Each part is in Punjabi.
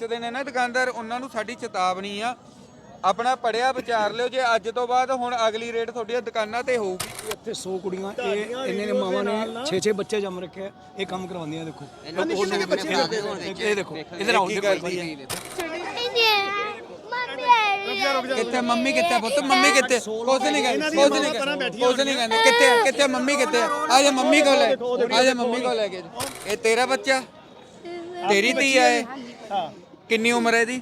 ਵੇਚਦੇ ਨੇ ਨਾ ਦੁਕਾਨਦਾਰ ਉਹਨਾਂ ਨੂੰ ਸਾਡੀ ਚੇਤਾਵਨੀ ਆ। ਆਪਣਾ ਪੜਿਆ ਵਿਚਾਰ ਲਿਓ ਜੇ ਅੱਜ ਤੋਂ ਬਾਅਦ ਹੁਣ ਅਗਲੀ ਰੇਟ ਤੁਹਾਡੀਆਂ ਦੁਕਾਨਾਂ ਤੇ ਹੋਊਗੀ। ਇੱਥੇ 100 ਕੁੜੀਆਂ ਇਹ ਇੰਨੇ ਨੇ ਮਾਵਾਂ ਨੇ 6-6 ਬੱਚੇ ਜੰਮ ਰੱਖੇ ਆ, ਇਹ ਕੰਮ ਕਰਵਾਉਂਦੀਆਂ ਦੇਖੋ। ਇਹ ਦੇਖੋ ਇਧਰ ਆਓ ਦੇਖੋ। ਕਿੱਥੇ ਮੰਮੀ ਕਿੱਥੇ ਪੁੱਤ? ਮੰਮੀ ਕਿੱਥੇ? ਕੁਝ ਨਹੀਂ ਕਹਿੰਦੇ ਕੁਝ ਨਹੀਂ ਕਹਿੰਦੇ ਕੁਝ ਨਹੀਂ ਕਹਿੰਦੇ। ਕਿੱਥੇ ਆ? ਕਿੱਥੇ ਆ? ਮੰਮੀ ਕਿੱਥੇ ਆ? ਆ ਜਾ ਮੰਮੀ ਕੋਲ ਆ ਜਾ ਮੰਮੀ ਕੋਲ ਲੈ ਕੇ। ਜਾ। ਇਹ ਤੇਰਾ ਬੱਚਾ? ਤੇਰੀ ਧੀ ਆ ਇਹ? ਕਿੰਨੀ ਉਮਰ ਹੈ ਇਹਦੀ?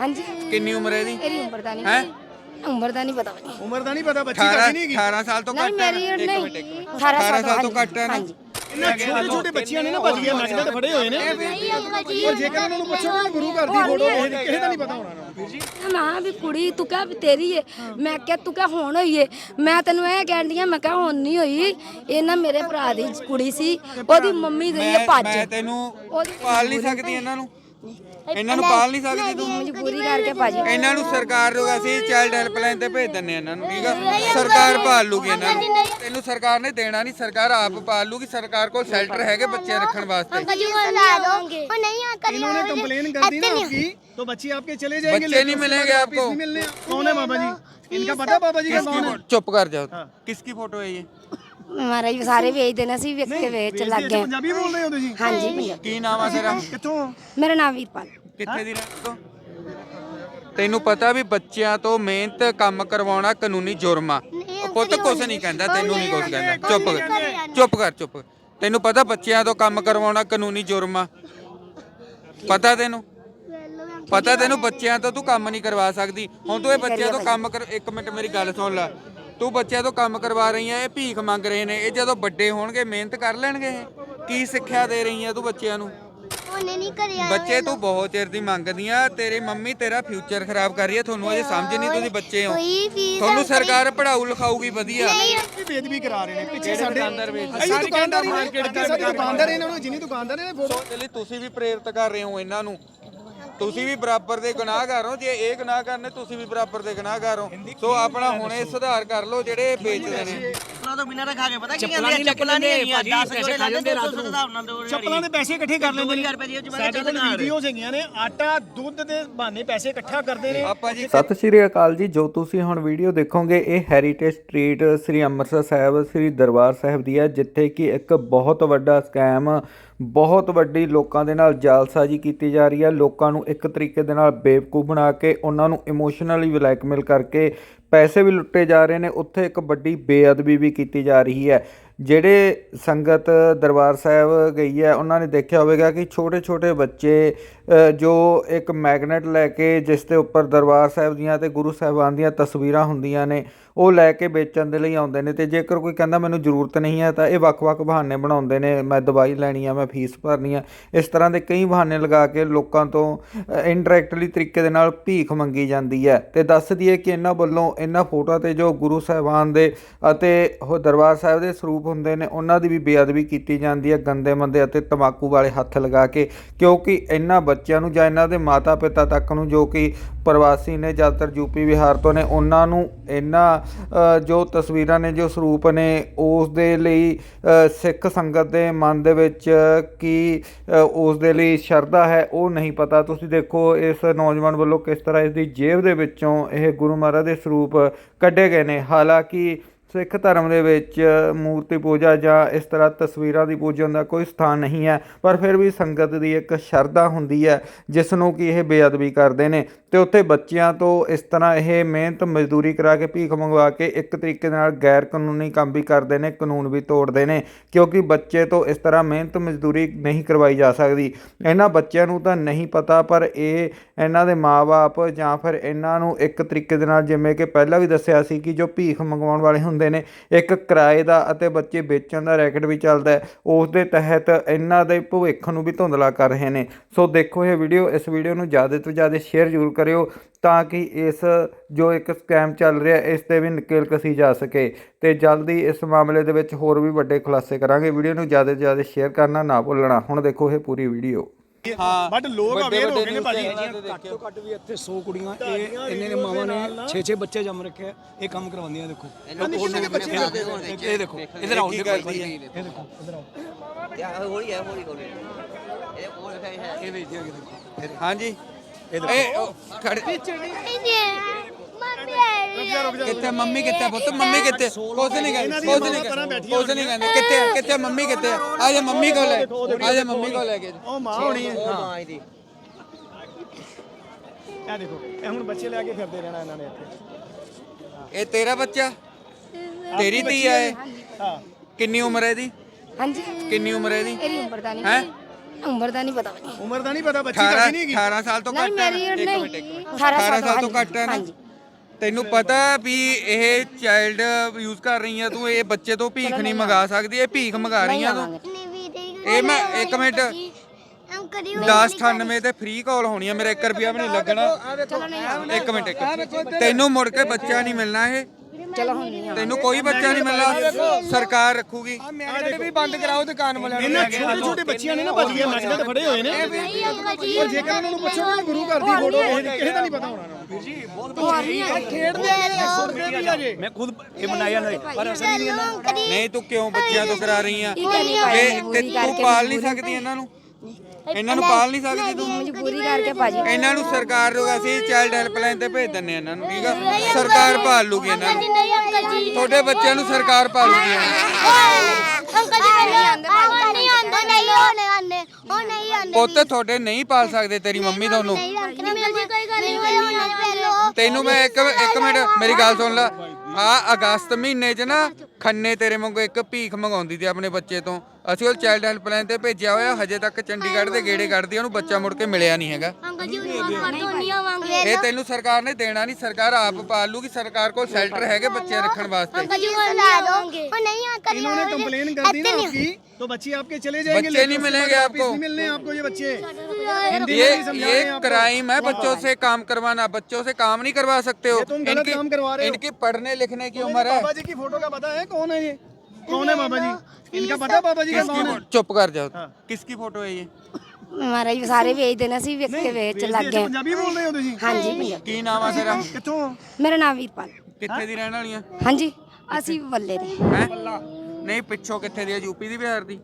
ਹਾਂਜੀ। ਕਿੰਨੀ ਉਮਰ ਹੈ ਇਹਦੀ? ਮੇਰੀ ਉਮਰ ਦਾ ਨਹੀਂ ਹੈ? ਉਮਰ ਦਾ ਨਹੀਂ ਪਤਾ ਮੈਨੂੰ। ਉਮਰ ਦਾ ਨਹੀਂ ਪਤਾ ਬੱਚੀ 18 ਕਾਹਦੀ ਨਹੀਂ ਹੈਗੀ। 18 ਸਾਲ ਤੋਂ ਨਹੀਂ ਘੱਟ ਹੈ ਨਾ? ਇੱਕ ਨਹੀਂ। ਮਿੰਟ, ਇੱਕ ਮਿੰਟ। 18 18 ਸਾਲ ਤੋਂ ਘੱਟ ਹੈ ਨਾ? ਹਾਂਜੀ। ਇਹਨਾਂ ਛੋਟੇ ਛੋਟੇ ਬੱਚਿਆਂ ਨੇ ਨਾ ਭੱਜ ਗਿਆ ਨੱਚਦੇ ਤੇ ਫੜੇ ਹੋਏ ਨੇ। ਪਰ ਜੇਕਰ ਉਹਨਾਂ ਨੂੰ ਪੁੱਛੋ ਕਿ ਗੁਰੂ ਘਰ ਦੀ ਫੋਟੋ ਕਿਸੇ ਦੀ- ਕਿਸੇ ਦਾ ਨਹੀਂ ਪਤਾ ਹੋਣਾ। ਉਹਨਾਂ ਨੂੰ ਮਾਂ ਵੀ ਕੁੜੀ ਤੂੰ ਕਹਿ ਵੀ ਤੇਰੀ ਏ। ਮੈਂ ਕਿਹਾ ਤੂੰ ਕਹਿ ਹੁਣ ਹੋਈ ਏ। ਮੈਂ ਤੈਨੂੰ ਇਹ ਕਹਿੰਦੀ ਆ ਮੈਂ ਕਿਹਾ ਹੁਣ ਨਹੀਂ ਹੋਈ। ਇਹ ਨਾ ਮੇਰੇ ਭਰਾ ਦੀ ਕੁੜੀ ਸੀ। ਉਹਦੀ ਮੰਮੀ ਗਈ ਏ ਮੈਂ ਭੱਜ। ਮੈਂ ਤੈਨੂੰ ਉਹਦੀ ਪਾਲ ਨਹੀਂ ਸਕਦੀ ਇਹਨਾਂ ਨੂੰ। ਇਹਨਾਂ ਨੂੰ ਪਾਲ ਨਹੀਂ ਸਕਦੀ ਤੂੰ ਮਜਬੂਰੀ ਕਰਕੇ ਭੱਜ ਇਹਨਾਂ ਨੂੰ ਸਰਕਾਰ ਨੂੰ ਅਸੀਂ ਚਾਈਲਡ ਹੈਲਪਲਾਈਨ ਤੇ ਭੇਜ ਦਿੰਨੇ ਆ ਇਹਨਾਂ ਨੂੰ ਠੀਕ ਆ ਸਰਕਾਰ ਪਾਲ ਲੂਗੀ ਇਹਨਾਂ ਨੂੰ ਤੈਨੂੰ ਸਰਕਾਰ ਨੇ ਦੇਣਾ ਨਹੀਂ ਸਰਕਾਰ ਆਪ ਪਾਲ ਲੂਗੀ ਸਰਕਾਰ ਕੋਲ ਸ਼ੈਲਟਰ ਹੈਗੇ ਬੱਚੇ ਰੱਖਣ ਵਾਸਤੇ इन्होंने कंप्लेन कर दी ना आपकी तो बच्चे आपके चले जाएंगे बच्चे नहीं लेकर उसके मिलेंगे बाद आपको। वापिस नहीं मिलने कौन है बाबा जी इनका पता है बाबा जी का किसकी कौन है फो- चुप कर जाओ किसकी फोटो है ये ਮਹਾਰਾਜ ਸਾਰੇ ਵੇਚਦੇ ਨੇ ਅਸੀਂ ਵੇਖ ਕੇ ਵੇਚ ਲੱਗ ਗਏ। ਪੰਜਾਬੀ ਬੋਲਦੇ ਹੋ ਤੁਸੀਂ? ਹਾਂਜੀ ਕੀ ਨਾਮ ਆ ਤੇਰਾ? ਕਿੱਥੋਂ? ਮੇਰਾ ਨਾਮ ਵੀਰਪਾਲ। ਕਿੱਥੇ ਦੀ ਰਹਿਣ ਤੋਂ ਤੈਨੂੰ ਪਤਾ ਵੀ ਬੱਚਿਆਂ ਤੋਂ ਮਿਹਨਤ ਕੰਮ ਕਰਵਾਉਣਾ ਕਾਨੂੰਨੀ ਜੁਰਮ ਆ। ਪੁੱਤ ਕੁਛ ਨਹੀਂ ਕਹਿੰਦਾ ਤੈਨੂੰ ਨਹੀਂ ਕੁਛ ਕਹਿੰਦਾ। ਚੁੱਪ ਕਰ ਚੁੱਪ ਕਰ ਚੁੱਪ ਤੈਨੂੰ ਪਤਾ ਬੱਚਿਆਂ ਤੋਂ ਕੰਮ ਕਰਵਾਉਣਾ ਕਾਨੂੰਨੀ ਜੁਰਮ ਆ? ਪਤਾ ਤੈਨੂੰ? ਪਤਾ ਤੈਨੂੰ ਬੱਚਿਆਂ ਤੋਂ ਤੂੰ ਕੰਮ ਨਹੀਂ ਕਰਵਾ ਸਕਦੀ? ਹੁਣ ਤੂੰ ਇਹ ਬੱਚਿਆਂ ਤੋਂ ਕੰਮ ਕਰ ਇੱਕ ਮਿੰਟ ਮੇਰੀ ਗੱਲ ਸੁਣ ਲੈ। ਤੂੰ ਬੱਚਿਆਂ ਤੋਂ ਕੰਮ ਕਰਵਾ ਰਹੀ ਆ ਇਹ ਭੀਖ ਮੰਗ ਰਹੇ ਨੇ ਇਹ ਜਦੋਂ ਵੱਡੇ ਹੋਣਗੇ ਮਿਹਨਤ ਕਰ ਲੈਣਗੇ ਕੀ ਸਿੱਖਿਆ ਦੇ ਰਹੀ ਆ ਤੂੰ ਬੱਚਿਆਂ ਨੂੰ? ਉਹਨੇ ਨਹੀਂ ਕਰਿਆ ਬੱਚੇ ਤੂੰ ਬਹੁਤ ਚਿਰ ਦੀ ਮੰਗਦੀ ਆ ਤੇਰੀ ਮੰਮੀ ਤੇਰਾ ਫਿਊਚਰ ਖਰਾਬ ਕਰ ਰਹੀ ਆ ਤੁਹਾਨੂੰ ਅਜੇ ਸਮਝ ਨਹੀਂ ਤੁਸੀਂ ਬੱਚੇ ਹੋ। ਤੁਹਾਨੂੰ ਸਰਕਾਰ ਪੜਾਉ ਲਿਖਾਊਗੀ ਵਧੀਆ। ਇਹ ਤੁਸੀਂ ਵੀ ਪ੍ਰੇਰਿਤ ਕਰ ਰਹੇ ਹੋ ਇਹਨਾਂ ਨੂੰ। ਤੁਸੀਂ ਵੀ ਬਰਾਬਰ ਦੇ ਗੁਨਾਹਗਾਰ ਹੋ ਜੇ ਇਹ ਗੁਨਾਹਗਾਰ ਨੇ ਤੁਸੀਂ ਵੀ ਬਰਾਬਰ ਦੇ ਗੁਨਾਹਗਾਰ ਹੋ। ਸੋ ਆਪਣਾ ਹੁਣੇ ਸੁਧਾਰ ਕਰ ਲਓ ਜਿਹੜੇ ਵੇਚਦੇ ਨੇ। ਚੱਪਲਾਂ ਤੋਂ ਬਿਨਾਂ ਤਾਂ ਖਾ ਕੇ ਪਤਾ ਕੀ ਕਹਿੰਦੇ ਆ ਚੱਪਲਾਂ ਨਹੀਂ ਹੈਗੀਆਂ 10 ਜੋੜੇ ਲੈਂਦੇ 200 ਦੇ ਹਿਸਾਬ ਨਾਲ ਦੋ ਚੱਪਲਾਂ ਦੇ ਪੈਸੇ ਇਕੱਠੇ ਕਰ ਲੈਂਦੇ ਨੇ। 2000 ਰੁਪਏ ਦੀ ਉਹ ਚ ਮੈਂ ਸਾਡੇ ਕੋਲ ਵੀਡੀਓਜ਼ ਹੈਗੀਆਂ ਨੇ ਆਟਾ ਦੁੱਧ ਦੇ ਬਹਾਨੇ ਪੈਸੇ ਇਕੱਠਾ ਕਰਦੇ ਨੇ। ਆਪਾਂ ਜੀ ਸਤਿ ਸ਼੍ਰੀ ਅਕਾਲ ਜੀ ਜੋ ਤੁਸੀਂ ਹੁਣ ਵੀਡੀਓ ਦੇਖੋਗੇ ਇਹ ਹੈਰੀਟੇਜ ਸਟਰੀਟ ਸ੍ਰੀ ਅੰਮ੍ਰਿਤਸਰ ਸਾਹਿਬ ਸ੍ਰੀ ਦਰਬਾਰ ਸਾਹਿਬ ਦੀ ਹੈ ਜਿੱਥੇ ਕਿ ਇੱਕ ਬਹੁਤ ਵੱਡਾ ਸਕੈਮ ਬਹੁਤ ਵੱਡੀ ਲੋਕਾਂ ਦੇ ਨਾਲ ਜਾਲਸਾਜ਼ੀ ਕੀਤੀ ਜਾ ਰਹੀ ਹੈ। ਲੋਕਾਂ ਨੂੰ ਇੱਕ ਤਰੀਕੇ ਦੇ ਨਾਲ ਬੇਵਕੂਫ ਬਣਾ ਕੇ ਉਹਨਾਂ ਨੂੰ ਇਮੋਸ਼ਨਲੀ ਬਲੈਕਮੇਲ ਕਰਕੇ ਪੈਸੇ ਵੀ ਲੁੱਟੇ ਜਾ ਰਹੇ ਨੇ। ਉੱਥੇ ਇੱਕ ਵੱਡੀ ਬੇਅਦਬੀ ਵੀ ਕੀਤੀ ਜਾ ਰਹੀ ਹੈ। ਜਿਹੜੇ ਸੰਗਤ ਦਰਬਾਰ ਸਾਹਿਬ ਗਈ ਹੈ, ਉਹਨਾਂ ਨੇ ਦੇਖਿਆ ਹੋਵੇਗਾ ਕਿ ਛੋਟੇ ਛੋਟੇ ਬੱਚੇ ਜੋ ਇੱਕ ਮੈਗਨੇਟ ਲੈ ਕੇ ਜਿਸ ਦੇ ਉੱਪਰ ਦਰਬਾਰ ਸਾਹਿਬ ਦੀਆਂ ਤੇ ਗੁਰੂ ਸਾਹਿਬਾਨ ਦੀਆਂ ਤਸਵੀਰਾਂ ਹੁੰਦੀਆਂ ਨੇ, ਉਹ ਲੈ ਕੇ ਵੇਚਣ ਦੇ ਲਈ ਆਉਂਦੇ ਨੇ ਤੇ ਜੇਕਰ ਕੋਈ ਕਹਿੰਦਾ ਮੈਨੂੰ ਜ਼ਰੂਰਤ ਨਹੀਂ ਹੈ ਤਾਂ ਇਹ ਵੱਖ-ਵੱਖ ਬਹਾਨੇ ਬਣਾਉਂਦੇ ਨੇ, ਮੈਂ ਦਵਾਈ ਲੈਣੀ ਆ, ਮੈਂ ਫੀਸ ਭਰਨੀ ਆ। ਇਸ ਤਰ੍ਹਾਂ ਦੇ ਕਈ ਬਹਾਨੇ ਲਗਾ ਕੇ ਲੋਕਾਂ ਤੋਂ ਇਨਡਾਇਰੈਕਟਲੀ ਤਰੀਕੇ ਦੇ ਨਾਲ ਭੀਖ ਮੰਗੀ ਜਾਂਦੀ ਹੈ। ਤੇ ਦੱਸ ਦਈਏ ਕਿ ਇਹਨਾਂ ਵੱਲੋਂ ਇਹਨਾਂ ਫੋਟੋਆਂ ਤੇ ਜੋ ਗੁਰੂ ਸਾਹਿਬਾਨ ਦੇ ਅਤੇ ਉਹ ਦਰਬਾਰ ਸਾਹਿਬ ਦੇ ਸਰੂਪ ਹੁੰਦੇ ਨੇ ਉਹਨਾਂ ਦੀ ਵੀ ਬੇਅਦਬੀ ਕੀਤੀ ਜਾਂਦੀ ਹੈ ਗੰਦੇ ਮੰਦੇ ਅਤੇ ਤਮਾਕੂ ਵਾਲੇ ਹੱਥ ਲਗਾ ਕੇ ਕਿਉਂਕਿ ਇਹਨਾਂ ਬੱਚਿਆਂ ਨੂੰ ਜਾਂ ਇਹਨਾਂ ਦੇ ਮਾਤਾ ਪਿਤਾ ਤੱਕ ਨੂੰ ਜੋ ਕਿ ਪ੍ਰਵਾਸੀ ਨੇ ਜ਼ਿਆਦਾਤਰ ਯੂਪੀ ਬਿਹਾਰ ਤੋਂ ਨੇ ਉਹਨਾਂ ਨੂੰ ਇਹਨਾਂ ਜੋ ਤਸਵੀਰਾਂ ਨੇ ਜੋ ਸਰੂਪ ਨੇ ਉਸ ਦੇ ਲਈ ਸਿੱਖ ਸੰਗਤ ਦੇ ਮਨ ਦੇ ਵਿੱਚ ਕੀ ਅ, ਉਸ ਦੇ ਲਈ ਸ਼ਰਧਾ ਹੈ ਉਹ ਨਹੀਂ ਪਤਾ। ਤੁਸੀਂ ਦੇਖੋ ਇਸ ਨੌਜਵਾਨ ਵੱਲੋਂ ਕਿਸ ਤਰ੍ਹਾਂ ਇਸ ਦੀ ਜੇਬ ਦੇ ਵਿੱਚੋਂ ਇਹ ਗੁਰੂ ਮਹਾਰਾਜ ਦੇ ਸਰੂਪ ਕੱਢੇ ਗਏ ਨੇ। ਹਾਲਾਂਕਿ ਸਿੱਖ ਧਰਮ ਦੇ ਵਿੱਚ ਮੂਰਤੀ ਪੂਜਾ ਜਾਂ ਇਸ ਤਰ੍ਹਾਂ ਤਸਵੀਰਾਂ ਦੀ ਪੂਜਨ ਦਾ ਕੋਈ ਸਥਾਨ ਨਹੀਂ ਹੈ, ਪਰ ਫਿਰ ਵੀ ਸੰਗਤ ਦੀ ਇੱਕ ਸ਼ਰਧਾ ਹੁੰਦੀ ਹੈ, ਜਿਸ ਨੂੰ ਕਿ ਇਹ ਬੇਅਦਬੀ ਕਰਦੇ ਨੇ। ਤੇ ਉੱਥੇ ਬੱਚਿਆਂ ਤੋਂ ਇਸ ਤਰ੍ਹਾਂ ਇਹ ਮਿਹਨਤ ਮਜ਼ਦੂਰੀ ਕਰਾ ਕੇ ਭੀਖ ਮੰਗਵਾ ਕੇ ਇੱਕ ਤਰੀਕੇ ਨਾਲ ਗੈਰ ਕਾਨੂੰਨੀ ਕੰਮ ਵੀ ਕਰਦੇ ਨੇ, ਕਾਨੂੰਨ ਵੀ ਤੋੜਦੇ ਨੇ, ਕਿਉਂਕਿ ਬੱਚੇ ਤੋਂ ਇਸ ਤਰ੍ਹਾਂ ਮਿਹਨਤ ਮਜ਼ਦੂਰੀ ਨਹੀਂ ਕਰਵਾਈ ਜਾ ਸਕਦੀ। ਇਹਨਾਂ ਬੱਚਿਆਂ ਨੂੰ ਤਾਂ ਨਹੀਂ ਪਤਾ, ਪਰ ਇਹ ਇਹਨਾਂ ਦੇ ਮਾਪੇ ਜਾਂ ਫਿਰ ਇਹਨਾਂ ਨੂੰ ਇੱਕ ਤਰੀਕੇ ਦੇ ਨਾਲ ਜਿਵੇਂ ਕਿ ਪਹਿਲਾਂ ਵੀ ਦੱਸਿਆ ਸੀ ਕਿ ਜੋ ਭੀਖ ਮੰਗਵਾਉਣ ਵਾਲੇ ਹੁੰਦੇ ਨੇ। ਇੱਕ ਕਿਰਾਏ ਦਾ ਅਤੇ ਬੱਚੇ ਵੇਚਣ ਦਾ ਰੈਕਟ ਵੀ ਚੱਲਦਾ ਹੈ। ਉਸ ਦੇ ਤਹਿਤ ਇਹਨਾਂ ਦੇ ਭਵਿੱਖ ਨੂੰ ਵੀ ਧੁੰਦਲਾ ਕਰ ਰਹੇ ਨੇ। ਸੋ ਦੇਖੋ ਇਹ ਵੀਡੀਓ, ਇਸ ਵੀਡੀਓ ਨੂੰ ਜ਼ਿਆਦਾ ਤੋਂ ਜ਼ਿਆਦਾ ਸ਼ੇਅਰ ਜ਼ਰੂਰ ਕਰਿਓ ਤਾਂ ਕਿ ਇਸ, ਜੋ ਇੱਕ ਸਕੈਮ ਚੱਲ ਰਿਹਾ, ਇਸ ਤੇ ਵੀ ਨਕੇਲ ਕਸੀ ਜਾ ਸਕੇ। ਤੇ ਜਲਦੀ ਇਸ ਮਾਮਲੇ ਦੇ ਵਿੱਚ ਹੋਰ ਵੀ ਵੱਡੇ ਖੁਲਾਸੇ ਕਰਾਂਗੇ। ਵੀਡੀਓ ਨੂੰ ਜ਼ਿਆਦਾ ਤੋਂ ਜ਼ਿਆਦਾ ਸ਼ੇਅਰ ਕਰਨਾ ਨਾ ਭੁੱਲਣਾ। ਹੁਣ ਦੇਖੋ ਇਹ ਪੂਰੀ ਵੀਡੀਓ। ਹਾਂ। ਬਟ ਲੋਕ ਅਵੇਅਰ ਹੋ ਗਏ ਨੇ ਭਾਜੀ। ਘੱਟ। ਤੋਂ ਘੱਟ ਵੀ ਇੱਥੇ 100 ਕੁੜੀਆਂ ਇਹ ਇੰਨੇ ਨੇ ਮਾਵਾਂ ਨੇ 6-6 ਬੱਚੇ ਜੰਮ ਰੱਖੇ ਇਹ ਕੰਮ ਕਰਵਾਉਂਦੀਆਂ ਦੇਖੋ। ਇਹ ਦੇਖੋ। ਇਧਰ ਆਓ ਦੇਖੋ? ਇਹ ਦੇਖੋ ਇਧਰ ਆਓ। ਹੌਲੀ ਹੈ ਹੌਲੀ ਹੌਲੀ। ਇਹ ਲਿਖਿਆ ਹੈ। ਇਹ ਦੇਖੋ ਹਾਂਜੀ। ਇਹ ਉਹ, ਖੜ ਕਿੱਥੇ ਮੰਮੀ ਕਿੱਥੇ ਪੁੱਤ? ਮੰਮੀ ਕਿੱਥੇ? ਕੁਛ ਨਹੀਂ ਕਹਿੰਦੇ ਕੁਛ ਨਹੀਂ ਕਹਿੰਦੇ ਕੁਛ ਨਹੀਂ ਕਹਿੰਦੇ। ਕਿੱਥੇ? ਕਿੱਥੇ? ਮੰਮੀ ਕਿੱਥੇ? ਆ ਜਾ ਮੰਮੀ ਕੋਲ ਲੈ। ਆ ਜਾ ਮੰਮੀ ਕੋਲ ਲੈ ਕੇ। ਉਹ ਮਾਂ ਹੋਣੀ ਹੈ ਮਾਂ ਇਹਦੀ। ਇਹ ਦੇਖੋ ਇਹ ਹੁਣ ਬੱਚੇ ਲੈ ਕੇ ਫਿਰਦੇ ਰਹਿਣਾ ਇਹਨਾਂ ਨੇ ਇੱਥੇ। ਇਹ ਤੇਰਾ ਬੱਚਾ? ਤੇਰੀ ਧੀ ਆ ਇਹ? ਹਾਂ। ਕਿੰਨੀ ਉਮਰ ਹੈ ਇਹਦੀ? ਹਾਂਜੀ। ਕਿੰਨੀ ਉਮਰ ਹੈ ਇਹਦੀ? ਮੇਰੀ ਉਮਰ ਦਾ ਨਹੀਂ ਹੈਂ? ਉਮਰ ਦਾ ਨਹੀਂ ਪਤਾ ਉਮਰ ਦਾ ਨਹੀਂ ਪਤਾ ਬੱਚੀ 18 ਕਰਦੀ ਨਹੀਂ ਹੈਗੀ। 18 ਸਾਲ ਤੋਂ ਘੱਟ ਹੈ ਮੇਰੀ ਇੱਕ ਨਹੀਂ। ਮਿੰਟ ਇੱਕ ਮਿੰਟ। 18 18 ਸਾਲ ਤੋਂ ਘੱਟ ਹੈ ਨਾ? ਹਾਂਜੀ। ਤੈਨੂੰ ਪਤਾ ਵੀ ਇਹ ਚਾਈਲਡ ਯੂਜ਼ ਕਰ ਰਹੀ ਆ ਤੂੰ ਇਹ ਬੱਚੇ ਤੋਂ ਭੀਖ ਨਹੀਂ ਮੰਗਾ ਸਕਦੀ ਇਹ ਭੀਖ ਮੰਗਾ ਰਹੀ ਆ ਤੂੰ। ਇਹ ਮੈਂ ਇੱਕ ਮਿੰਟ। 1098 ਤੇ ਫ੍ਰੀ ਕਾਲ ਹੋਣੀ ਆ ਮੇਰਾ 1 ਰੁਪਿਆ ਵੀ ਨਹੀਂ ਲੱਗਣਾ। ਇੱਕ ਮਿੰਟ ਇੱਕ। ਤੈਨੂੰ ਮੁੜ ਕੇ ਬੱਚਾ ਨਹੀਂ ਮਿਲਣਾ ਇਹ। ਚਲੋ ਹੁਣ ਨਹੀਂ ਤੈਨੂੰ ਕੋਈ ਬੱਚਾ ਨਹੀਂ ਮਿਲਣਾ ਸਰਕਾਰ ਰੱਖੂਗੀ। ਵੀ ਬੰਦ ਕਰਾਓ ਦੁਕਾਨ ਵਾਲਿਆਂ ਇਹਨਾਂ ਛੋਟੇ ਛੋਟੇ ਬੱਚਿਆਂ ਨੇ ਨਾ ਭੱਜ ਗਏ ਨੱਚਦੇ ਤੇ ਫੜੇ ਹੋਏ ਨੇ। ਪਰ ਜੇਕਰ ਉਹਨਾਂ ਨੂੰ ਪੁੱਛੋ ਕਿ ਗੁਰੂ ਘਰ ਦੀ ਫੋਟੋ ਕਿਸੇ ਦੀ ਕਿਸੇ ਦਾ ਨਹੀਂ ਪਤਾ ਹੋਣਾ। ਖੇਡਦੇ ਨੇ ਸੁਣਦੇ ਵੀ ਅਜੇ ਮੈਂ ਖੁਦ ਇਹ ਬਣਾਇਆ ਨਹੀਂ ਪਰ ਅਸਲ ਨਹੀਂ ਇਹਨਾਂ ਨਹੀਂ ਤੂੰ ਕਿਉਂ ਬੱਚਿਆਂ ਤੋਂ ਕਰਾ ਰਹੀ ਆ ਤੇ ਤੂੰ ਪਾਲ ਨਹੀਂ ਸਕਦੀ ਇਹਨਾਂ ਨੂੰ ਇਹਨਾਂ ਨੂੰ ਪਾਲ ਨਹੀਂ ਸਕਦੀ ਤੂੰ ਮਜਬੂਰੀ ਕਰਕੇ ਭਾਜੀ ਇਹਨਾਂ ਨੂੰ ਸਰਕਾਰ ਨੂੰ ਅਸੀਂ ਚਾਈਲਡ ਹੈਲਪਲਾਈਨ ਤੇ ਭੇਜ ਦਿੰਨੇ ਆ ਇਹਨਾਂ ਨੂੰ ਠੀਕ ਆ ਸਰਕਾਰ ਪਾਲ ਲੂਗੀ ਇਹਨਾਂ ਨੂੰ ਤੁਹਾਡੇ ਬੱਚਿਆਂ ਨੂੰ ਸਰਕਾਰ ਪਾਲੂਗੀ ਪੁੱਤ ਤੁਹਾਡੇ ਨਹੀਂ ਪਾਲ ਸਕਦੇ ਤੇਰੀ ਮੰਮੀ ਤੁਹਾਨੂੰ। ਤੈਨੂੰ ਮੈਂ ਇੱਕ ਇੱਕ ਮਿੰਟ ਮੇਰੀ ਗੱਲ ਸੁਣ ਲੈ। ਆ ਅਗਸਤ ਮਹੀਨੇ 'ਚ ਨਾ ਖੰਨੇ ਤੇਰੇ ਵਾਂਗੂ ਇੱਕ ਭੀਖ ਮੰਗਾਉਂਦੀ ਸੀ ਆਪਣੇ ਬੱਚੇ ਤੋਂ ਅਸੀਂ ਉਹ ਚਾਈਲਡ ਹੈਲਪਲਾਈਨ ਤੇ ਭੇਜਿਆ ਹੋਇਆ ਹਜੇ ਤੱਕ ਚੰਡੀਗੜ੍ਹ ਦੇ ਗੇੜੇ ਕੱਢਦੀ ਆ, ਉਹਨੂੰ ਬੱਚਾ ਮੁੜ ਕੇ ਮਿਲਿਆ ਨਹੀਂ ਹੈਗਾ ਇਹ ਤੈਨੂੰ ਸਰਕਾਰ ਨੇ ਦੇਣਾ ਨਹੀਂ ਸਰਕਾਰ ਆਪ ਪਾਲ ਲੂਗੀ ਸਰਕਾਰ ਕੋਲ ਸ਼ੈਲਟਰ ਹੈਗੇ ਬੱਚੇ ਰੱਖਣ ਵਾਸਤੇ इन्होंने कंप्लेन कर दी ना आपकी तो बच्चे आपके चले जाएंगे बच्चे लेकिन नहीं उसके मिलेंगे बाद आपको। वापस नहीं मिलने आपको ये बच्चे हिंदी ये में नहीं समझा रहे हैं ये आपको। क्राइम है बच्चों से काम करवाना बच्चों से काम नहीं करवा सकते हो ये तुम गलत काम करवा रहे हो। इनकी पढ़ने लिखने की उम्र है बाबा जी की फोटो का पता है कौन है ये कौन है बाबा जी इनका पता है बाबा जी का किसकी कौन है फो- चुप कर जाओ किसकी फोटो है ये ਮਹਾਰਾਜ ਸਾਰੇ ਵੇਚਦੇ ਨੇ ਅਸੀਂ ਵੇਖ ਕੇ ਵੇਚ ਲੱਗ ਗਏ पंजाबी बोल रहे हो तुम ਹਾਂਜੀ ਪੰਜਾਬੀ ਕੀ ਨਾਮ ਆ ਤੇਰਾ कितों ਮੇਰਾ ਨਾਮ ਵੀਰਪਾਲ ਕਿੱਥੇ ਦੀ ਰਹਿਣ ਵਾਲੀ ਆ ਹਾਂਜੀ ਅਸੀਂ ਬੱਲੇ ਦੇ ਹੈ ਨਹੀਂ ਪਿੱਛੋਂ ਕਿੱਥੇ ਦੀ ਆ ਯੂਪੀ ਦੀ ਬਿਹਾਰ ਦੀ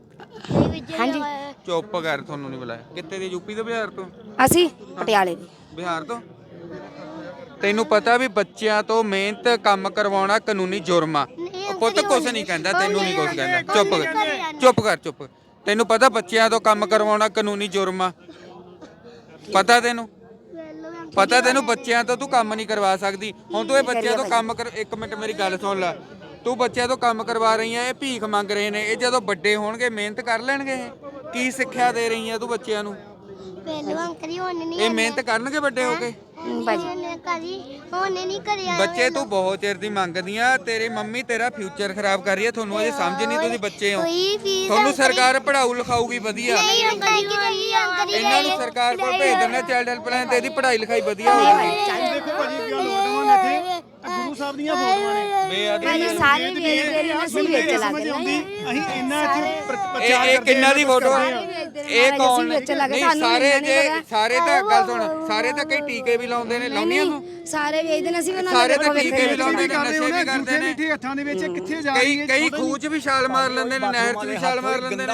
ਹਾਂਜੀ ਚੁੱਪ ਕਰ ਤੁਹਾਨੂੰ ਨਹੀਂ ਬੁਲਾਇਆ ਕਿੱਥੇ ਦੀ ਯੂਪੀ ਤੋਂ ਬਿਹਾਰ ਤੋਂ ਅਸੀਂ ਪਟਿਆਲੇ ਦੇ ਬਿਹਾਰ ਤੋਂ ਤੈਨੂੰ ਪਤਾ ਵੀ ਬੱਚਿਆਂ ਤੋਂ ਮਿਹਨਤ ਕੰਮ ਕਰਵਾਉਣਾ ਕਾਨੂੰਨੀ ਜੁਰਮ ਆ ਉਹ ਪੁੱਤ ਕੁਛ ਨਹੀਂ ਕਹਿੰਦਾ ਤੈਨੂੰ ਨਹੀਂ ਕੁਛ ਕਹਿੰਦਾ। ਚੁੱਪ ਕਰ ਚੁੱਪ ਕਰ ਚੁੱਪ। ਤੈਨੂੰ ਪਤਾ ਬੱਚਿਆਂ ਤੋਂ ਕੰਮ ਕਰਵਾਉਣਾ ਕਾਨੂੰਨੀ ਜੁਰਮ ਆ। ਪਤਾ ਤੈਨੂੰ? ਪਤਾ ਤੈਨੂੰ ਬੱਚਿਆਂ ਤੋਂ ਤੂੰ ਕੰਮ ਨਹੀਂ ਕਰਵਾ ਸਕਦੀ। ਹੁਣ ਤੂੰ ਇਹ ਬੱਚਿਆਂ ਤੋਂ ਕੰਮ ਕਰ ਇੱਕ ਮਿੰਟ ਮੇਰੀ ਗੱਲ ਸੁਣ ਲੈ। ਤੂੰ ਬੱਚਿਆਂ ਤੋਂ ਕੰਮ ਕਰਵਾ ਰਹੀ ਆ ਇਹ ਭੀਖ ਮੰਗ ਰਹੇ ਨੇ। ਇਹ ਜਦੋਂ ਵੱਡੇ ਹੋਣਗੇ ਮਿਹਨਤ ਕਰ ਲੈਣਗੇ ਇਹ। ਕੀ ਸਿੱਖਿਆ ਦੇ ਰਹੀ ਆ ਤੂੰ ਬੱਚਿਆਂ ਨੂੰ? ਇਹ ਮਿਹਨਤ ਕਰਨਗੇ ਵੱਡੇ ਹੋ? ਕੇ? ਬੱਚੇ ਤੂੰ ਬਹੁਤ ਚਿਰ ਦੀ ਮੰਗਦੀ ਆ ਤੇਰੀ ਮੰਮੀ ਤੇਰਾ ਫਿਊਚਰ ਖਰਾਬ ਕਰ ਰਹੀ ਹੈ ਤੁਹਾਨੂੰ ਅਜੇ ਸਮਝ ਨਹੀਂ ਤੁਸੀਂ ਬੱਚੇ ਹੋ। ਤੁਹਾਨੂੰ ਸਰਕਾਰ ਪੜਾਉ ਲਿਖਾਊਗੀ ਵਧੀਆ। ਇਹਨਾਂ ਨੂੰ ਸਰਕਾਰ ਕੋਲ ਭੇਜ ਦੇਣਾ ਚਾਈਲਡ ਹੈਲਪ ਲਾਈਨ ਤੇ ਇਹਦੀ ਪੜ੍ਹਾਈ ਲਿਖਾਈ ਵਧੀਆ ਹੋਊਗੀ। ਦੇਖੋ ਭਾਜੀ ਕੀ ਲੋਟਾਂ ਨੇ ਇੱਥੇ ਗੁਰੂ ਸਾਹਿਬ ਦੀਆਂ ਫੋਟੋਆਂ ਨੇ। ਬੇਅਦਬੀ ਭਾਜੀ ਸਾਰੇ ਵੇਖ ਕੇ ਅਸੀਂ ਵੇਚ ਲਾ ਸਮਝ ਅਸੀਂ ਇੰਨਾ ਇੱਥੇ ਪ੍ਰ- ਇਹ ਕਿੰਨਾ ਦੀ ਫੋਟੋ ਹੈ ਇਹ ਕੌਣ ਵੇਚ ਲੱਗ ਨਹੀਂ ਸਾਨੂੰ ਸਾਰੇ ਜੇ ਨਹੀਂ। ਸਾਰੇ ਤਾਂ ਗੱਲ ਸੁਣ ਸਾਰੇ ਤਾਂ ਕਈ ਟੀਕੇ ਵੀ ਲਾਉਂਦੇ ਨੇ ਲਾਉਂਦੀਆਂ ਨੂੰ ਸਾਰੇ ਵੇਚਦੇ ਨੇ ਅਸੀਂ ਉਹਨਾਂ ਸਾਰੇ ਤਾਂ ਟੀਕੇ ਵੀ ਲਾਉਂਦੇ ਨੇ ਨਸ਼ੇ ਹੋ ਵੀ ਕਰਦੇ ਨੇ। ਮਿੱਠੇ ਹੱਥਾਂ ਦੇ ਵਿੱਚ ਕਿੱਥੇ ਜਾ ਰਹੀ ਕਈ ਹੈ ਕਈ ਖੂਹ 'ਚ ਵੀ ਛਾਲ ਮਾਰ ਲੈਂਦੇ ਨੇ ਨਹਿਰ 'ਚ ਵੀ ਛਾਲ ਮਾਰ ਲੈਂਦੇ ਨੇ।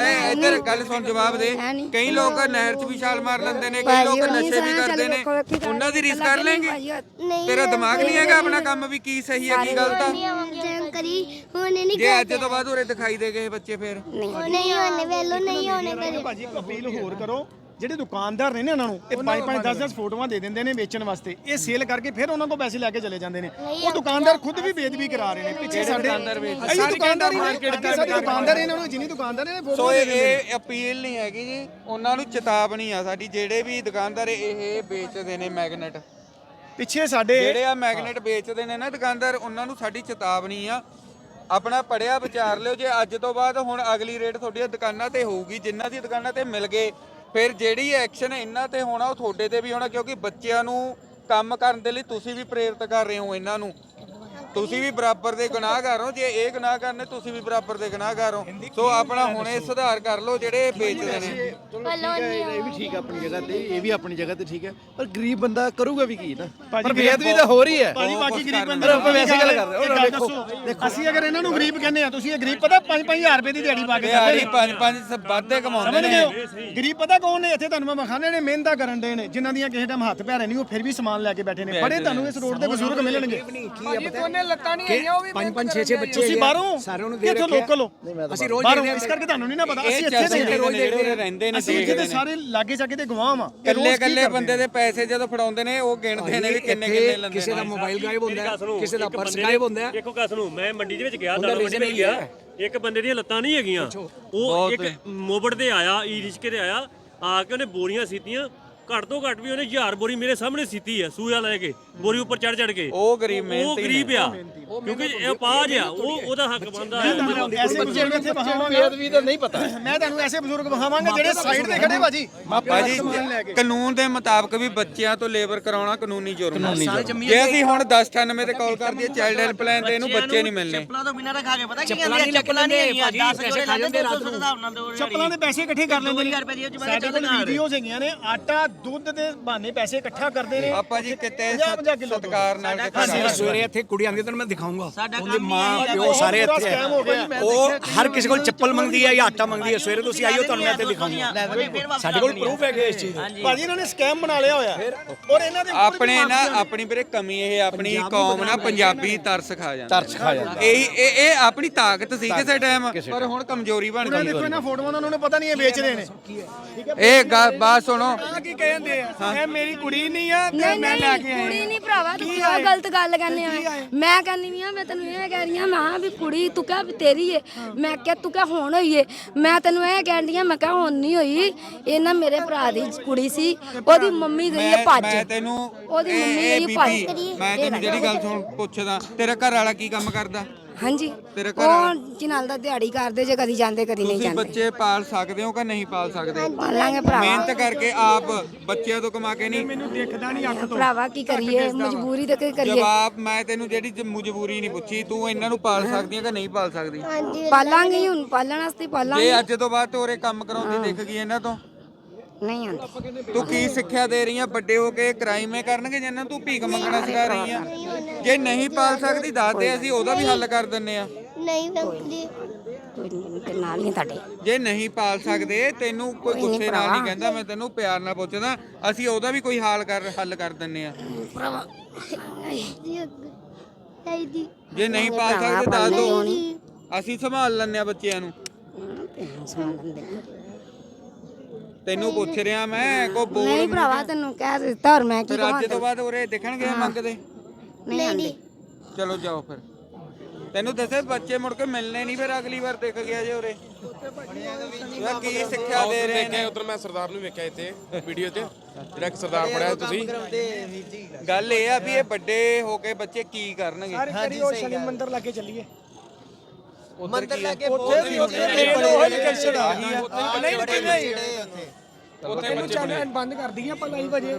ਐ ਇੱਧਰ ਗੱਲ ਸੁਣ ਜਵਾਬ ਦੇ। ਨਹੀਂ। ਕਈ ਲੋਕ ਨਹਿਰ 'ਚ ਵੀ ਛਾਲ ਮਾਰ ਲੈਂਦੇ ਨੇ ਕਈ ਲੋਕ ਨਹੀਂ ਨਸ਼ੇ ਵੀ ਕਰਦੇ ਨੇ। ਉਹਨਾਂ ਦੀ ਰੀਸ ਕਰ ਉਹ- ਤੇਰਾ ਦਿਮਾਗ ਨਹੀਂ ਹੈਗਾ ਆਪਣਾ ਕੰਮ ਵੀ ਕੀ ਸਹੀ ਹੈ ਕੀ ਗਲਤ ਆ? ਜੇ ਅੱਜ ਤੋਂ ਬਾਅਦ ਉਰੇ ਦਿਖਾਈ ਦੇ ਗਏ ਬੱਚੇ ਫੇਰ। ਭਾਜੀ ਇੱਕ ਅਪੀਲ ਹੋਰ ਕਰੋ ਜਿਹੜੇ ਦੁਕਾਨਦਾਰ ਨੇ ਨਾ ਇਹਨਾਂ ਨੂੰ ਇਹ 5 5 10 10 ਫੋਟੋਆਂ ਦੇ ਦਿੰਦੇ ਨੇ ਵੇਚਣ ਵਾਸਤੇ। ਇਹ ਸੇਲ ਕਰਕੇ ਫਿਰ ਉਹਨਾਂ ਕੋਲ ਪੈਸੇ ਲੈ ਕੇ ਚਲੇ ਜਾਂਦੇ ਨੇ। ਉਹ ਦੁਕਾਨਦਾਰ ਖੁਦ ਵੀ ਬੇਦਬੀ ਕਰਾ ਰਹੇ ਨੇ। ਪਿੱਛੇ ਸਾਡੇ ਅਸੀਂ ਦੁਕਾਨਦਾਰ ਮਾਰਕੀਟ ਦੇ ਸਾਡੇ ਦੁਕਾਨਦਾਰ ਇਹਨਾਂ ਨੂੰ ਜਿੰਨੀ ਦੁਕਾਨਦਾਰ ਨੇ ਸੋ ਫੋਟੋ ਇਹ ਇਹ ਅਪੀਲ ਨਹੀਂ ਹੈਗੀ ਜੀ। ਉਹਨਾਂ ਨੂੰ ਚੇਤਾਵਨੀ ਆ ਸਾਡੀ ਜਿਹੜੇ ਵੀ ਦੁਕਾਨਦਾਰ ਇਹ ਵੇਚਦੇ ਨੇ ਮੈਗਨੇਟ। ਪਿੱਛੇ ਸਾਡੇ ਜਿਹੜੇ ਆ ਮੈਗਨੇਟ ਵੇਚਦੇ ਨੇ ਨਾ ਦੁਕਾਨਦਾਰ ਉਹਨਾਂ ਨੂੰ ਸਾਡੀ ਚੇਤਾਵਨੀ ਆ। ਆਪਣਾ ਪੜਿਆ, ਵਿਚਾਰ ਲਿਓ। ਜੇ ਅੱਜ ਤੋਂ ਬਾਅਦ ਹੁਣ ਅਗਲੀ ਰੇਟ ਤੁਹਾਡੀਆਂ ਦੁਕਾਨਾਂ ਤੇ ਹੋਊਗੀ ਜਿਨ੍ਹਾਂ ਦੀ ਦੁਕਾਨਾਂ ਤੇ ਮਿਲ ਗਏ, ਫਿਰ ਜਿਹੜੀ ਐਕਸ਼ਨ ਇਹਨਾਂ ਤੇ ਹੋਣਾ, ਉਹ ਤੁਹਾਡੇ ਤੇ ਵੀ ਹੋਣਾ, ਕਿਉਂਕਿ ਬੱਚਿਆਂ ਨੂੰ ਕੰਮ ਕਰਨ ਦੇ ਲਈ ਤੁਸੀਂ ਵੀ ਪ੍ਰੇਰਿਤ ਕਰ ਰਹੇ ਹੋ ਇਹਨਾਂ ਨੂੰ। ਤੁਸੀਂ ਵੀ ਬਰਾਬਰ ਦੇ ਗੁਨਾਹਗਾਰ ਹੋ ਜੇ ਇਹ ਗੁਨਾਹਗਾਰ ਨੇ ਤੁਸੀਂ ਵੀ ਬਰਾਬਰ ਦੇ ਗੁਨਾਹਗਾਰ ਹੋ। ਸੋ ਆਪਣਾ ਹੁਣੇ ਸੁਧਾਰ ਕਰ ਲਓ ਜਿਹੜੇ ਵੇਚਦੇ ਨੇ। ਇਹ ਵੀ ਠੀਕ ਆ ਆਪਣੀ ਜਗ੍ਹਾ ਤੇ ਇਹ ਵੀ ਆਪਣੀ ਜਗ੍ਹਾ ਤੇ ਠੀਕ ਹੈ। ਪਰ ਗਰੀਬ ਬੰਦਾ ਕਰੂਗਾ ਵੀ ਕੀ ਨਾ ਪਰ ਬੇਅਦਬੀ ਤਾਂ ਹੋ ਰਹੀ ਹੈ। ਭਾਜੀ ਬਾਕੀ ਗਰੀਬ ਬੰਦੇ ਆਪਾਂ ਵੈਸੇ ਗੱਲ ਕਰ ਰਹੇ ਹਾਂ। ਦੱਸੋ। ਅਸੀਂ ਅਗਰ ਇਹਨਾਂ ਨੂੰ ਗਰੀਬ ਕਹਿੰਦੇ ਆ ਤੁਸੀਂ ਇਹ ਗਰੀਬ ਪਤਾ 5-5000 ਰੁਪਏ ਦੀ ਦਿਹਾੜੀ ਪਾ ਕੇ ਦਿਹਾੜੀ ਕਰਦੇ ਪੰਜ ਪੰਜ ਸ- ਵਾਧੇ ਕਮਾਉਂਦੇ ਸਮਝ ਨੇ? ਗਰੀਬ ਪਤਾ ਕੌਣ ਨੇ? ਇੱਥੇ ਤੁਹਾਨੂੰ ਮੈਂ ਮਖਾਨੇ ਨੇ ਮਿਹਨਤਾਂ ਕਰਨ ਦੇ ਨੇ। ਜਿਨ੍ਹਾਂ ਦੀਆਂ ਕਿਸੇ ਟਾਈਮ ਹੱਥ ਪੈਰੇ ਨਹੀਂ ਉਹ ਫਿਰ ਵੀ ਸਮਾਨ ਲੈ ਕੇ ਬੈਠੇ ਨੇ। ਬੜੇ ਤੁਹਾਨੂੰ ਇਸ ਰੋਡ ਦੇ ਬਜ਼ੁਰਗ ਮਿਲਣਗੇ। ਪੰਜ ਪੰਜ ਛੇ ਛੇ ਬੱਚੇ ਤੁਸੀਂ ਬਾਹਰੋਂ? ਸਾਰਿਆਂ ਨੂੰ ਦੇ ਰੱਖਿਆ। ਲੋਕਲ ਹੋ। ਅਸੀਂ ਰੋਜ਼ ਬਾਹਰੋਂ ਦੇਖਦੇ ਇਸ ਕਰਕੇ ਤੁਹਾਨੂੰ ਨਹੀਂ ਨਾ ਪਤਾ। ਅਸੀਂ ਇੱਥੇ ਦੇ ਰੋਜ਼ ਜਿਹੜੇ ਰਹਿੰਦੇ ਨੇ ਅਸੀਂ ਇੱਥੇ ਦੇਖਦੇ ਦੇ ਸਾਰੇ ਲਾਗੇ ਚਾਗੇ ਦੇ ਗਵਾਹ ਆ। ਕੱਲੇ ਕੱਲੇ ਬੰਦੇ ਦੇ ਪੈਸੇ ਜਦੋਂ ਫੜਾਉਂਦੇ ਨੇ ਉਹ ਗਿਣਦੇ ਨੇ ਵੀ ਕਿੰਨੇ ਕਿੰਨੇ ਲੈਂਦੇ ਕਿਸੇ ਦਾ ਮੋਬਾਈਲ ਗਾਇਬ ਹੁੰਦਾ ਹੈ, ਕਿਸੇ ਦਾ ਪਰਸ ਗਾਇਬ ਹੁੰਦਾ ਹੈ। ਦੇਖੋ ਕਸ ਨੂੰ ਮੈਂ ਮੰਡੀ ਦੇ ਵਿੱਚ ਗਿਆ ਦਾਣਾ ਮੰਡੀ ਵਿੱਚ ਗਿਆ ਇੱਕ ਬੰਦੇ ਦੀਆਂ ਲੱਤਾਂ ਨਹੀਂ ਹੈਗੀਆਂ। ਉਹ ਇੱਕ ਮੋਬੜ ਤੇ ਆਇਆ ਈ ਰਿਸ਼ਕੇ ਤੇ ਆਇਆ ਆ ਕੇ ਉਹਨੇ ਬੋਰੀਆਂ ਸੀਤੀਆਂ ਘੱਟ ਤੋਂ ਘੱਟ ਵੀ ਉਹਨੇ 1000 ਬੋਰੀ ਮੇਰੇ ਸਾਹਮਣੇ ਸੀਤੀ ਹੈ ਸੂਆ ਲੈ ਕੇ ਬੋਰੀ ਉੱਪਰ ਚੜ ਚੜ ਕੇ। ਉਹ ਗਰੀਬ ਉਹ ਮਿਹਨਤੀ ਗਰੀਬ ਆ। ਕਿਉਂਕਿ ਇਹ ਪਾਜ ਆ ਉਹ ਉਹਦਾ ਹੱਕ ਬਣਦਾ ਹੈ। ਐਸੇ ਬਜ਼ੁਰਗ ਇੱਥੇ ਬਹਾਵਾਂਗਾ ਬੇਅਦਬੀ ਤਾਂ ਨਹੀਂ ਪਤਾ। ਮੈਂ ਤੁਹਾਨੂੰ ਐਸੇ ਬਜ਼ੁਰਗ ਬਹਾਵਾਂਗਾ ਜਿਹੜੇ ਸਾਈਡ ਤੇ ਖੜੇ ਭਾਜੀ। ਭਾਜੀ ਕਾਨੂੰਨ ਦੇ ਮੁਤਾਬਕ ਵੀ ਬੱਚਿਆਂ ਤੋਂ ਲੇਬਰ ਕਰਾਉਣਾ ਕਾਨੂੰਨੀ ਜੁਰਮ ਹੈ। ਜੇ ਅਸੀਂ ਹੁਣ 1098 ਤੇ ਕਾਲ ਕਰ ਦਈਏ ਚਾਈਲਡ ਹੈਲਪਲਾਈਨ ਤੇ ਇਹਨੂੰ ਬੱਚੇ ਨਹੀਂ ਮਿਲਣੇ। ਚੱਪਲਾਂ ਤੋਂ ਬਿਨਾਂ ਰੱਖਾ ਕੇ ਪਤਾ ਕੀ ਕਹਿੰਦੇ ਆ ਚੱਪਲਾਂ ਨਹੀਂ ਹੈਗੀਆਂ 10 ਜੋੜੇ ਲੈਂਦੇ 200 ਦੇ ਹਿਸਾਬ ਨਾਲ ਦੋ ਚੱਪਲਾਂ ਦੇ ਪੈਸੇ ਇਕੱਠੇ ਕਰ ਲੈਂਦੇ ਨੇ। 2000 ਰੁਪਏ ਦੀ ਉਹ 'ਚ ਮੈਂ ਸਾਡੇ ਕੋਲ ਵੀਡੀਓਜ਼ ਹੈਗੀਆਂ ਨੇ ਆਟਾ ਦੁੱਧ ਦੇ ਬਹਾਨੇ ਪੈਸੇ ਇਕੱਠਾ ਕਰਦੇ ਨੇ। ਆਪਾਂ ਜੀ ਕਿਤੇ। ਸਤਕਾਰ ਨਾਲ ਕਰਦੇ ਸਵੇਰੇ ਇੱਥੇ ਕੁੜੀ ਆਉਂਦੀ ਤਾਂ ਮੈਂ ਦਿਖਾਉਂਗਾ। ਸਾਡਾ ਉਹਦੇ ਮਾਂ ਪਿਓ ਸਾਰੇ ਇੱਥੇ ਹੋ। ਉਹ ਹਰ ਕਿਸੇ ਕੋਲ ਚੱਪਲ ਮੰਗਦੀ ਹੈ ਜਾਂ ਆਟਾ ਮੰਗਦੀ ਹੈ। ਸਵੇਰੇ ਤੁਸੀਂ ਆਈਓ ਤੁਹਾਨੂੰ ਮੈਂ ਇੱਥੇ ਦਿਖਾਉਂਗਾ। ਸਾਡੇ ਕੋਲ ਪ੍ਰੂਫ ਹੈਗੇ ਇਸ ਚੀਜ਼ ਦੇ। ਭਾਜੀ ਇਹਨਾਂ ਨੇ ਸਕੈਮ ਬਣਾ ਲਿਆ ਹੋਇਆ। ਔਰ ਇਹਨਾਂ ਦੇ ਆਪਣੇ ਨਾ। ਆਪਣੀ ਵੀਰੇ ਕਮੀ ਇਹ ਆਪਣੀ ਕੌਮ ਨਾ ਪੰਜਾਬੀ ਤਰਸ ਖਾ ਜਾਂਦਾ। ਤਰਸ ਖਾ ਜਾਂਦਾ। ਇਹ ਇਹ ਇਹ ਆਪਣੀ ਤਾਕਤ ਸੀ ਕਿਸੇ ਟਾਈਮ ਪਰ ਹੁਣ ਕਮਜ਼ੋਰੀ ਬਣ ਉਹਨਾਂ ਗਈ। ਦੇਖੋ ਇਹਨਾਂ ਫੋਟੋਆਂ ਦਾ ਉਹਨਾਂ ਨੂੰ ਪਤਾ ਨਹੀਂ ਇਹ ਵੇਚ ਰਹੇ ਨੇ ਇਹ ਗੱਲ ਬਾਤ ਸੁਣੋ। ਆ ਕੀ ਕਹਿੰਦੇ ਆ? ਇਹ ਮੇਰੀ ਕੁੜੀ ਨਹੀਂ ਆ ਤੇ ਮੈਂ ਲੈ ਕੇ ਆਇਆ ਕੁੜੀ ਨਹੀਂ ਭਰਾਵਾ ਤੂੰ ਕਿਉਂ ਗਲਤ ਗੱਲ ਕਰਨੀ ਆ। ਮੈਂ ਕਹਿੰਦੀ ਵੀ ਆ ਮੈਂ ਤੈਨੂੰ ਇਹ ਕਹਿ ਰਹੀ ਆ ਮੈਂ ਵੀ ਕੁੜੀ ਤੂੰ ਕਹ ਵੀ ਤੇਰੀ ਏ। ਮੈਂ ਕਿਹਾ ਤੂੰ ਕਹ ਹੁਣ ਹੋਈ ਏ। ਮੈਂ ਤੈਨੂੰ ਇਹ ਕਹਿੰਦੀ ਆ ਮੈਂ ਕਿਹਾ ਹੁਣ ਨਹੀਂ ਹੋਈ। ਇਹ ਨਾ ਮੇਰੇ ਭਰਾ ਦੀ ਕੁੜੀ ਸੀ। ਉਹਦੀ ਮੰਮੀ ਗਈ ਏ ਭੱਜ। ਮੈਂ ਤੈਨੂੰ ਉਹਦੀ ਮੰਮੀ ਗਈ ਭੱਜ। ਮੈਂ ਤੈਨੂੰ ਜਿਹੜੀ ਗੱਲ ਸੁਣ ਪੁੱਛਦਾ ਤੇਰਾ ਘਰ ਵਾਲਾ ਕੀ ਕੰਮ ਕਰਦਾ? ਹਾਂਜੀ। ਤੇਰੇ ਘਰ ਵਾਲਾ? ਉਹ ਜਿਨਾਲ ਦਾ ਦਿਹਾੜੀ ਕਰਦੇ ਜੇ ਕਦੀ ਜਾਂਦੇ ਕਦੀ ਨਹੀਂ ਤੁਸੀਂ ਜਾਂਦੇ। ਬੱਚੇ ਪਾਲ ਸਕਦੇ ਹੋ ਕਿ ਨਹੀਂ ਪਾਲ ਸਕਦੇ? ਪਾਲਾਂਗੇ ਭਰਾਵਾ। ਮਿਹਨਤ ਕਰਕੇ ਆਪ ਬੱਚਿਆਂ ਤੋਂ ਕਮਾ ਕੇ ਨਹੀਂ? ਮੈਨੂੰ ਦੇਖਦਾ ਨਹੀਂ ਅੱਖ ਤੋਂ। ਭਰਾਵਾ ਕੀ ਕਰੀਏ? ਮਜਬੂਰੀ ਤੇ ਕੀ ਕਰੀਏ? ਜਵਾਬ ਮੈਂ ਤੈਨੂੰ ਜਿਹੜੀ ਜ- ਮਜਬੂਰੀ ਨਹੀਂ ਪੁੱਛੀ ਤੂੰ ਇਹਨਾਂ ਨੂੰ ਪਾਲ ਸਕਦੀ ਹੈ ਕਿ ਨਹੀਂ ਪਾਲ ਸਕਦੀ? ਪਾਲਾਂਗੇ ਹੀ ਹੁਣ ਪਾਲਣ ਵਾਸਤੇ ਪਾਲਾਂਗੇ ਜੇ ਅੱਜ ਤੋਂ ਬਾਅਦ ਤੋਰੇ ਕੰਮ ਕਰਾਉਂਦੀ ਦਿਖ ਗਈ ਇਹਨਾਂ ਤੋਂ? ਨਹੀਂ ਆਂਦੀ ਤੂੰ ਕੀ ਸਿੱਖਿਆ ਦੇ ਰਹੀ ਆ? ਵੱਡੇ ਹੋ ਕੇ ਕ੍ਰਾਈਮ ਇਹ ਕਰਨਗੇ ਜਿਨ੍ਹਾਂ ਤੂੰ ਭੀਖ ਮੰਗਣਾ ਸਿਖਾ ਰਹੀ ਆ। ਜੇ ਨਹੀਂ ਪਾਲ ਸਕਦੀ ਦੱਸ ਦੇ ਅਸੀਂ ਉਹਦਾ ਵੀ ਹੱਲ ਕਰ ਦਿੰਨੇ ਆ। ਨਹੀਂ ਅੰਕਲੀ ਕੋਈ ਨਹੀਂ ਤੇ ਨਾਲ ਹੀ ਤੁਹਾਡੇ। ਜੇ ਨਹੀਂ ਪਾਲ ਸਕਦੇ ਤੈਨੂੰ ਕੋਈ ਗੁੱਸੇ ਨਾਲ ਨਹੀਂ ਕਹਿੰਦਾ ਮੈਂ ਤੈਨੂੰ ਪਿਆਰ ਨਾਲ ਪੁੱਛਦਾ। ਅਸੀਂ ਉਹਦਾ ਵੀ ਕੋਈ ਹਾਲ ਕਰ ਹੱਲ ਕਰ ਦਿੰਨੇ ਆ। ਜੇ ਨਹੀਂ ਪਾਲ ਸਕਦੇ ਦੱਸ ਦੋ। ਅਸੀਂ ਸੰਭਾਲ ਲੈਂਦੇ ਆ ਬੱਚਿਆਂ ਨੂੰ। ਤੈਨੂੰ ਪੁੱਛ ਰਿਹਾ ਮੈਂ ਕੋ ਬੋਲ ਨਹੀਂ ਭਰਾਵਾ ਤੈਨੂੰ ਕਹਿ ਦਿੱਤਾ ਔਰ ਮੈਂ ਕੀ ਫਿਰ ਅੱਜ ਤੋਂ ਬਾਅਦ ਉਰੇ ਦਿਖਣਗੇ ਮੰਗਦੇ। ਨਹੀਂ ਆਂਦੀ ਚਲੋ ਜਾਓ ਫਿਰ। ਤੈਨੂੰ ਦੱਸੇ ਬੱਚੇ ਮੁੜ ਕੇ ਮਿਲਣੇ ਨਹੀਂ ਫਿਰ ਅਗਲੀ ਵਾਰ ਦਿਖ ਗਿਆ ਜੇ ਉਰੇ। ਯਾਰ ਕੀ ਸਿੱਖਿਆ ਦੇ ਰਹੇ ਨੇ? ਉਧਰ ਮੈਂ ਸਰਦਾਰ ਨੂੰ ਵੇਖਿਆ ਇੱਥੇ ਵੀਡੀਓ 'ਚ ਜਿਹੜਾ ਇੱਕ ਸਰਦਾਰ ਫੜਿਆ ਤੁਸੀਂ। ਗੱਲ ਇਹ ਆ ਵੀ ਇਹ ਵੱਡੇ ਹੋ ਕੇ ਬੱਚੇ ਕੀ ਕਰਨਗੇ? ਹਾਂਜੀ ਉਹ ਸ਼ਨੀ ਮੰਦਿਰ ਲਾ ਕੇ ਚੱਲੀਏ ਮੰਦਰ ਲੱਗੇ ਉੱਥੇ ਵੀ ਉੱਥੇ ਉਹ ਲੋਕੇਸ਼ਨ ਆ। ਨਹੀਂ ਨਹੀਂ। ਉੱਥੇ ਉੱਥੇ ਬੱਚੇ ਬੰਦ ਕਰ ਦਈਏ ਆਪਾਂ ਲਾਈਵ ਅਜੇ।